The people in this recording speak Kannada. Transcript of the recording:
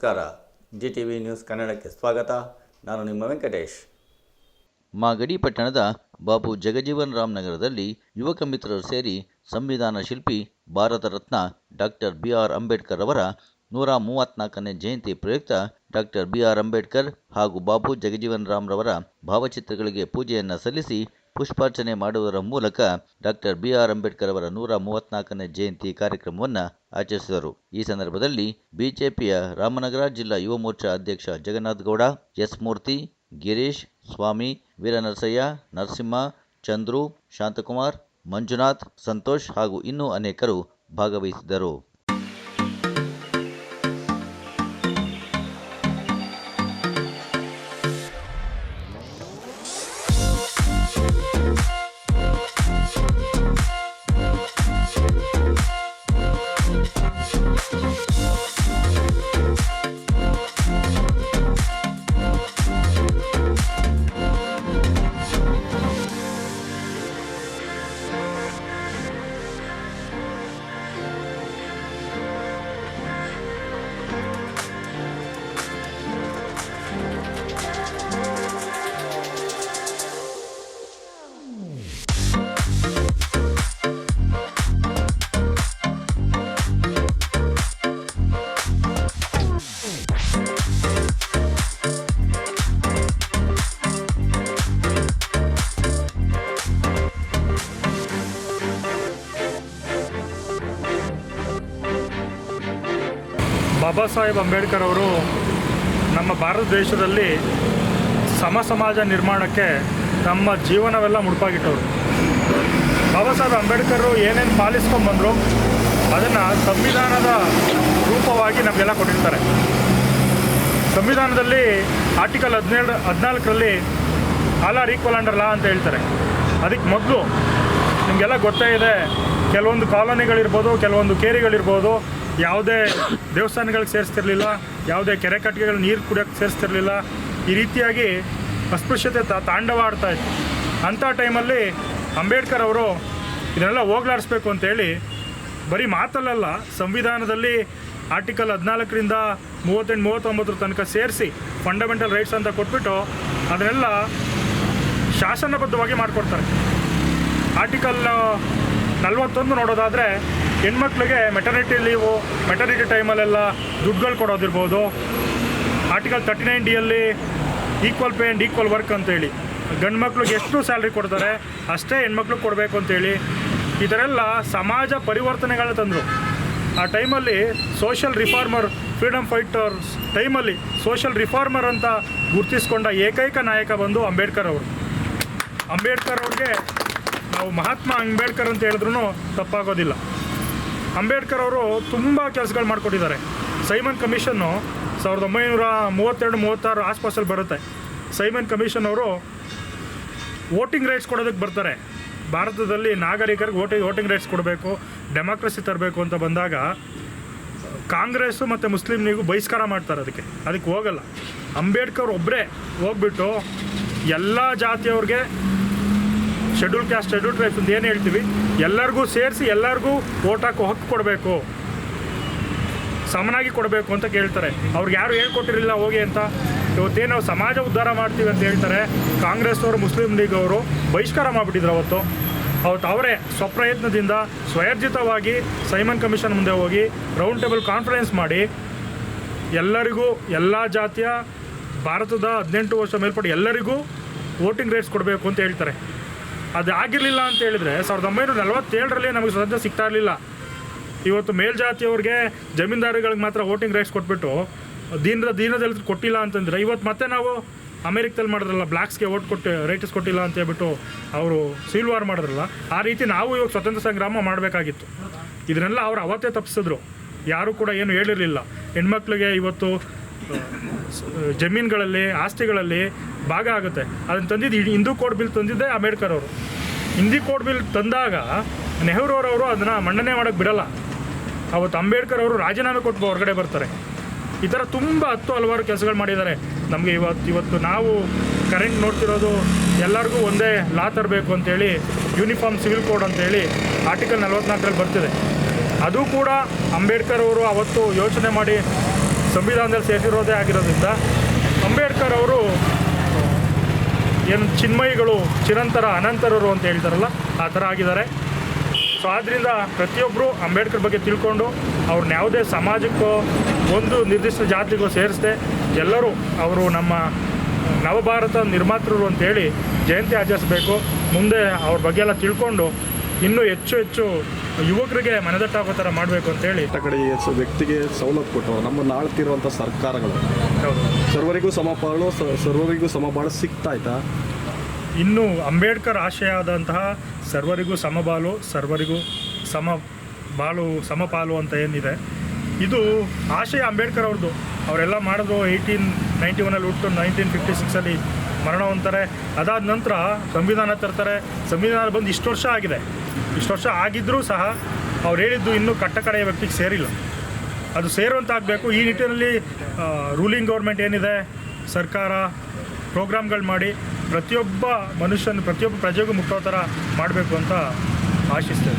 ನಮಸ್ಕಾರ. ಜಿ ಟಿ ವಿ ನ್ಯೂಸ್ ಕನ್ನಡಕ್ಕೆ ಸ್ವಾಗತ. ನಾನು ನಿಮ್ಮ ವೆಂಕಟೇಶ್. ಮಾಗಡಿ ಪಟ್ಟಣದ ಬಾಬು ಜಗಜೀವನ್ ರಾಮ್ ನಗರದಲ್ಲಿ ಯುವಕ ಮಿತ್ರರು ಸೇರಿ ಸಂವಿಧಾನ ಶಿಲ್ಪಿ, Bharat Ratna doctor B R Ambedkar ಅವರ ನೂರ ಮೂವತ್ತ್ನಾಲ್ಕನೇ ಜಯಂತಿ ಪ್ರಯುಕ್ತ ಡಾಕ್ಟರ್ ಬಿ ಆರ್ ಅಂಬೇಡ್ಕರ್ ಹಾಗೂ ಬಾಬು ಜಗಜೀವನ್ ರಾಮ್ರವರ ಭಾವಚಿತ್ರಗಳಿಗೆ ಪೂಜೆಯನ್ನು ಸಲ್ಲಿಸಿ ಪುಷ್ಪಾರ್ಚನೆ ಮಾಡುವುದರ ಮೂಲಕ ಡಾಕ್ಟರ್ ಬಿ ಆರ್ ಅಂಬೇಡ್ಕರ್ ಅವರ ನೂರ ಮೂವತ್ನಾಲ್ಕನೇ ಜಯಂತಿ ಕಾರ್ಯಕ್ರಮವನ್ನು ಆಚರಿಸಿದರು. ಈ ಸಂದರ್ಭದಲ್ಲಿ ಬಿಜೆಪಿಯ ರಾಮನಗರ ಜಿಲ್ಲಾ ಯುವ ಮೋರ್ಚಾ ಅಧ್ಯಕ್ಷ ಜಗನ್ನಾಥ್ ಗೌಡ, ಎಸ್ ಮೂರ್ತಿ, ಗಿರೀಶ್, ಸ್ವಾಮಿ, ವೀರನರಸಯ್ಯ, ನರಸಿಂಹ, ಚಂದ್ರು, ಶಾಂತಕುಮಾರ್, ಮಂಜುನಾಥ್, ಸಂತೋಷ್ ಹಾಗೂ ಇನ್ನೂ ಅನೇಕರು ಭಾಗವಹಿಸಿದ್ದರು. ಬಾಬಾ ಸಾಹೇಬ್ ಅಂಬೇಡ್ಕರ್ ಅವರು ನಮ್ಮ ಭಾರತ ದೇಶದಲ್ಲಿ ಸಮ ಸಮಾಜ ನಿರ್ಮಾಣಕ್ಕೆ ತಮ್ಮ ಜೀವನವೆಲ್ಲ ಮುಡುಪಾಗಿಟ್ಟವರು. ಬಾಬಾ ಸಾಹೇಬ್ ಅಂಬೇಡ್ಕರ್ ಏನೇನು ಪಾಲಿಸ್ಕೊಂಡ್ಬಂದರು ಅದನ್ನು ಸಂವಿಧಾನದ ರೂಪವಾಗಿ ನಮಗೆಲ್ಲ ಕೊಟ್ಟಿರ್ತಾರೆ. ಸಂವಿಧಾನದಲ್ಲಿ ಆರ್ಟಿಕಲ್ ಹದಿನೇಳು ಹದಿನಾಲ್ಕರಲ್ಲಿ all are equal under law ಅಂತ ಹೇಳ್ತಾರೆ. ಅದಕ್ಕೆ ಮೊದಲು ನಿಮಗೆಲ್ಲ ಗೊತ್ತೇ ಇದೆ, ಕೆಲವೊಂದು ಕಾಲೋನಿಗಳಿರ್ಬೋದು, ಕೆಲವೊಂದು ಕೇರಿಗಳಿರ್ಬೋದು ಯಾವುದೇ ದೇವಸ್ಥಾನಗಳಿಗೆ ಸೇರಿಸ್ತಿರ್ಲಿಲ್ಲ, ಯಾವುದೇ ಕೆರೆ ಕಟ್ಟಿಗೆಗಳು ನೀರು ಕುಡಿಯೋಕ್ಕೆ ಸೇರಿಸ್ತಿರ್ಲಿಲ್ಲ. ಈ ರೀತಿಯಾಗಿ ಅಸ್ಪೃಶ್ಯತೆ ತಾಂಡವ ಆಡ್ತಾ ಇತ್ತು. ಅಂಥ ಟೈಮಲ್ಲಿ ಅಂಬೇಡ್ಕರ್ ಅವರು ಇದನ್ನೆಲ್ಲ ಹೋಗ್ಲಾಡಿಸ್ಬೇಕು ಅಂತೇಳಿ ಬರೀ ಮಾತಲ್ಲಲ್ಲ, ಸಂವಿಧಾನದಲ್ಲಿ ಆರ್ಟಿಕಲ್ ಹದಿನಾಲ್ಕರಿಂದ ಮೂವತ್ತೆಂಟು, ಮೂವತ್ತೊಂಬತ್ತರ ತನಕ ಸೇರಿಸಿ ಫಂಡಮೆಂಟಲ್ ರೈಟ್ಸ್ ಅಂತ ಕೊಟ್ಬಿಟ್ಟು ಅದನ್ನೆಲ್ಲ ಶಾಸನಬದ್ಧವಾಗಿ ಮಾಡಿಕೊಡ್ತಾರೆ. ಆರ್ಟಿಕಲ್ ನಲ್ವತ್ತೊಂದು ನೋಡೋದಾದರೆ ಹೆಣ್ಮಕ್ಳಿಗೆ ಮೆಟರ್ನಿಟಿ ಲೀವು ಮೆಟರ್ನಿಟಿ ಟೈಮಲ್ಲೆಲ್ಲ ದುಡ್ಡುಗಳು ಕೊಡೋದಿರ್ಬೋದು. Article thirty nine ಡಿಯಲ್ಲಿ equal pay and equal work ಅಂತೇಳಿ ಗಂಡು ಮಕ್ಳಿಗೆ ಎಷ್ಟು ಸ್ಯಾಲ್ರಿ ಕೊಡ್ತಾರೆ, ಅಷ್ಟೇ ಹೆಣ್ಮಕ್ಳು ಕೊಡಬೇಕು ಅಂತೇಳಿ ಈ ಥರ ಸಮಾಜ ಪರಿವರ್ತನೆಗಳನ್ನ ತಂದರು. ಆ ಟೈಮಲ್ಲಿ ಸೋಷಿಯಲ್ ರಿಫಾರ್ಮರ್ ಫ್ರೀಡಮ್ ಫೈಟರ್ಸ್ ಟೈಮಲ್ಲಿ ಸೋಷಿಯಲ್ ರಿಫಾರ್ಮರ್ ಅಂತ ಗುರುತಿಸ್ಕೊಂಡ ಏಕೈಕ ನಾಯಕ ಬಂದು ಅಂಬೇಡ್ಕರ್ ಅವರು. ಅಂಬೇಡ್ಕರ್ ಅವ್ರಿಗೆ ನಾವು ಮಹಾತ್ಮ ಅಂಬೇಡ್ಕರ್ ಅಂತ ಹೇಳಿದ್ರು ತಪ್ಪಾಗೋದಿಲ್ಲ. ಅಂಬೇಡ್ಕರ್ ಅವರು ತುಂಬ ಕೆಲಸಗಳು ಮಾಡಿಕೊಟ್ಟಿದ್ದಾರೆ. ಸೈಮನ್ ಕಮಿಷನ್ನು ಸಾವಿರದ ಒಂಬೈನೂರ ಮೂವತ್ತೆರಡು, ಮೂವತ್ತಾರು ಆಸ್ಪಾಸಲ್ಲಿ ಬರುತ್ತೆ. ಸೈಮನ್ ಕಮಿಷನ್ ಅವರು ವೋಟಿಂಗ್ ರೈಟ್ಸ್ ಕೊಡೋದಕ್ಕೆ ಬರ್ತಾರೆ. ಭಾರತದಲ್ಲಿ ನಾಗರಿಕರಿಗೆ ವೋಟಿಂಗ್ ವೋಟಿಂಗ್ ರೈಟ್ಸ್ ಕೊಡಬೇಕು, ಡೆಮಾಕ್ರಸಿ ತರಬೇಕು ಅಂತ ಬಂದಾಗ ಕಾಂಗ್ರೆಸ್ಸು ಮತ್ತು ಮುಸ್ಲಿಂ ಲೀಗು ಬಹಿಷ್ಕಾರ ಮಾಡ್ತಾರೆ ಅದಕ್ಕೆ. ಅದಕ್ಕೆ ಹೋಗಲ್ಲ. ಅಂಬೇಡ್ಕರ್ ಒಬ್ಬರೇ ಹೋಗ್ಬಿಟ್ಟು ಎಲ್ಲ ಜಾತಿಯವ್ರಿಗೆ ಶೆಡ್ಯೂಲ್ ಕ್ಯಾಸ್ಟ್ ಶೆಡ್ಯೂಲ್ ಟ್ರೈಬ್ಸ್ ಅಂತ ಏನು ಹೇಳ್ತೀವಿ? ಎಲ್ಲರಿಗೂ ಸೇರಿಸಿ ಎಲ್ಲರಿಗೂ ಓಟ್ ಹಾಕೋ ಹಕ್ಕು ಕೊಡಬೇಕು. ಸಮನಾಗಿ ಕೊಡಬೇಕು ಅಂತ ಕೇಳ್ತಾರೆ. ಅವ್ರಿಗೆ ಯಾರು ಹೇಳ್ಕೊಟ್ಟಿರಲಿಲ್ಲ ಹೋಗಿ ಅಂತ. ಇವತ್ತೇನು ನಾವು ಸಮಾಜ ಉದ್ಧಾರ ಮಾಡ್ತೀವಿ ಅಂತ ಹೇಳ್ತಾರೆ. ಕಾಂಗ್ರೆಸ್ನವರು, ಮುಸ್ಲಿಂ ಲೀಗ್ ಅವರು ಬಹಿಷ್ಕಾರ ಮಾಡಿಬಿಟ್ಟಿದ್ರು ಅವತ್ತು. ಅವತ್ತು ಅವರೇ ಸ್ವಪ್ರಯತ್ನದಿಂದ ಸ್ವಯರ್ಜಿತವಾಗಿ ಸೈಮನ್ ಕಮಿಷನ್ ಮುಂದೆ ಹೋಗಿ ರೌಂಡ್ ಟೇಬಲ್ ಕಾನ್ಫರೆನ್ಸ್ ಮಾಡಿ ಎಲ್ಲರಿಗೂ, ಎಲ್ಲ ಜಾತಿಯ, ಭಾರತದ ಹದಿನೆಂಟು ವರ್ಷ ಮೇಲ್ಪಟ್ಟು ಎಲ್ಲರಿಗೂ ವೋಟಿಂಗ್ ರೈಟ್ಸ್ ಕೊಡಬೇಕು ಅಂತ ಹೇಳ್ತಾರೆ. ಅದು ಆಗಿರಲಿಲ್ಲ ಅಂತ ಹೇಳಿದರೆ ಸಾವಿರದ ಒಂಬೈನೂರ ನಲವತ್ತೇಳರಲ್ಲಿ ನಮಗೆ ಸ್ವತಂತ್ರ ಸಿಗ್ತಾ ಇರಲಿಲ್ಲ. ಇವತ್ತು ಮೇಲ್ಜಾತಿಯವ್ರಿಗೆ ಜಮೀನ್ದಾರಿಗಳಿಗೆ ಮಾತ್ರ ವೋಟಿಂಗ್ ರೈಟ್ಸ್ ಕೊಟ್ಬಿಟ್ಟು ದೀನದ ದೀನದಲ್ಲಿ ಕೊಟ್ಟಿಲ್ಲ ಅಂತಂದರೆ ಇವತ್ತು ಮತ್ತೆ ನಾವು ಅಮೆರಿಕದಲ್ಲಿ ಮಾಡಿದ್ರಲ್ಲ ಬ್ಲ್ಯಾಕ್ಸ್ಗೆ ಓಟ್ ಕೊಟ್ಟು ರೈಟ್ಸ್ ಕೊಟ್ಟಿಲ್ಲ ಅಂತ ಹೇಳ್ಬಿಟ್ಟು ಅವರು ಸಿವಿಲ್ ವಾರ್ ಮಾಡಿದ್ರಲ್ಲ, ಆ ರೀತಿ ನಾವು ಇವಾಗ ಸ್ವತಂತ್ರ ಸಂಗ್ರಾಮ ಮಾಡಬೇಕಾಗಿತ್ತು. ಇದನ್ನೆಲ್ಲ ಅವ್ರು ಅವತ್ತೇ ತಪ್ಪಿಸಿದ್ರು. ಯಾರೂ ಕೂಡ ಏನು ಹೇಳಿರಲಿಲ್ಲ. ಹೆಣ್ಮಕ್ಳಿಗೆ ಇವತ್ತು ಜಮೀನುಗಳಲ್ಲಿ, ಆಸ್ತಿಗಳಲ್ಲಿ ಭಾಗ ಆಗುತ್ತೆ. ಅದನ್ನು ತಂದಿದ್ದು ಹಿಂದೂ ಕೋಡ್ ಬಿಲ್ ತಂದಿದ್ದೆ ಅಂಬೇಡ್ಕರ್ ಅವರು. ಹಿಂದಿ ಕೋಡ್ ಬಿಲ್ ತಂದಾಗ ನೆಹರೂರವರು ಅದನ್ನು ಮಂಡನೆ ಮಾಡೋಕ್ಕೆ ಬಿಡಲ್ಲ. ಅವತ್ತು ಅಂಬೇಡ್ಕರ್ ಅವರು ರಾಜೀನಾಮೆ ಕೊಟ್ಟು ಹೊರಗಡೆ ಬರ್ತಾರೆ. ಈ ಥರ ತುಂಬ ಹತ್ತು ಹಲವಾರು ಕೆಲಸಗಳು ಮಾಡಿದ್ದಾರೆ. ನಮಗೆ ಇವತ್ತು ಇವತ್ತು ನಾವು ಕರೆಂಟ್ ನೋಡ್ತಿರೋದು ಎಲ್ಲರಿಗೂ ಒಂದೇ ಲಾ ತರಬೇಕು ಅಂತೇಳಿ, ಯೂನಿಫಾರ್ಮ್ ಸಿವಿಲ್ ಕೋಡ್ ಅಂತೇಳಿ ಆರ್ಟಿಕಲ್ ನಲ್ವತ್ನಾಲ್ಕರಲ್ಲಿ ಬರ್ತಿದೆ. ಅದು ಕೂಡ ಅಂಬೇಡ್ಕರ್ ಅವರು ಅವತ್ತು ಯೋಚನೆ ಮಾಡಿ ಸಂವಿಧಾನದಲ್ಲಿ ಸೇರಿಸಿರೋದೇ ಆಗಿರೋದ್ರಿಂದ ಅಂಬೇಡ್ಕರ್ ಅವರು ಏನು ಚಿನ್ಮಯಿಗಳು ಚಿರಂತರ ಅನಂತರರು ಅಂತ ಹೇಳ್ತಾರಲ್ಲ ಆ ಥರ ಆಗಿದ್ದಾರೆ. ಸೊ ಆದ್ದರಿಂದ ಪ್ರತಿಯೊಬ್ಬರು ಅಂಬೇಡ್ಕರ್ ಬಗ್ಗೆ ತಿಳ್ಕೊಂಡು ಅವ್ರನ್ನ ಯಾವುದೇ ಸಮಾಜಕ್ಕೋ ಒಂದು ನಿರ್ದಿಷ್ಟ ಜಾತಿಗೋ ಸೇರಿಸದೆ ಎಲ್ಲರೂ ಅವರು ನಮ್ಮ ನವಭಾರತ ನಿರ್ಮಾತೃರು ಅಂತೇಳಿ ಜಯಂತಿ ಆಚರಿಸಬೇಕು. ಮುಂದೆ ಅವ್ರ ಬಗ್ಗೆ ಎಲ್ಲ ತಿಳ್ಕೊಂಡು ಇನ್ನೂ ಹೆಚ್ಚು ಹೆಚ್ಚು ಯುವಕರಿಗೆ ಮನದಟ್ಟಾಗೋ ಥರ ಮಾಡಬೇಕು ಅಂತೇಳಿ ಹೇಳಿ. ಕಡೆಗೆ ವ್ಯಕ್ತಿಗೆ ಸವಲತ್ತು ಕೊಟ್ಟು ನಮ್ಮ ಆಳ್ತಿರುವಂಥ ಸರ್ಕಾರಗಳು. ಸರ್ವರಿಗೂ ಸಮಪಾಲು ಸರ್ವರಿಗೂ ಸಮಬಾಳು ಸಿಗ್ತಾ ಆಯ್ತಾ ಇನ್ನು ಅಂಬೇಡ್ಕರ್ ಆಶಯ ಆದಂತಹ ಸರ್ವರಿಗೂ ಸಮಬಾಲು ಸರ್ವರಿಗೂ ಸಮ ಬಾಳು ಸಮಪಾಲು ಅಂತ ಏನಿದೆ. ಇದು ಆಶಯ ಅಂಬೇಡ್ಕರ್ ಅವ್ರದ್ದು. ಅವರೆಲ್ಲ ಮಾಡಿದ್ರು ಏಯ್ಟೀನ್ ನೈಂಟಿ ಒನಲ್ಲಿ ಹುಟ್ಟು ನೈನ್ಟೀನ್ ಫಿಫ್ಟಿ ಸಿಕ್ಸಲ್ಲಿ ಮರಣ ಹೊಂತಾರೆ ಅದಾದ ನಂತರ ಸಂವಿಧಾನ ತರ್ತಾರೆ. ಸಂವಿಧಾನ ಬಂದು ಇಷ್ಟು ವರ್ಷ ಆಗಿದೆ. ಇಷ್ಟು ವರ್ಷ ಆಗಿದ್ದರೂ ಸಹ ಅವ್ರು ಹೇಳಿದ್ದು ಇನ್ನೂ ಕಟ್ಟಕಡೆಯ ವ್ಯಕ್ತಿಗೆ ಸೇರಿಲ್ಲ. ಅದು ಸೇರುವಂತ ಆಗಬೇಕು. ಈ ನಿಟ್ಟಿನಲ್ಲಿ ರೂಲಿಂಗ್ ಗೌರ್ಮೆಂಟ್ ಏನಿದೆ, ಸರ್ಕಾರ ಪ್ರೋಗ್ರಾಮ್ಗಳು ಮಾಡಿ ಪ್ರತಿಯೊಬ್ಬ ಮನುಷ್ಯನ ಪ್ರತಿಯೊಬ್ಬ ಪ್ರಜೆಗೂ ಮುಟ್ಟೋ ಥರ ಮಾಡಬೇಕು ಅಂತ ಆಶಿಸ್ತೇವೆ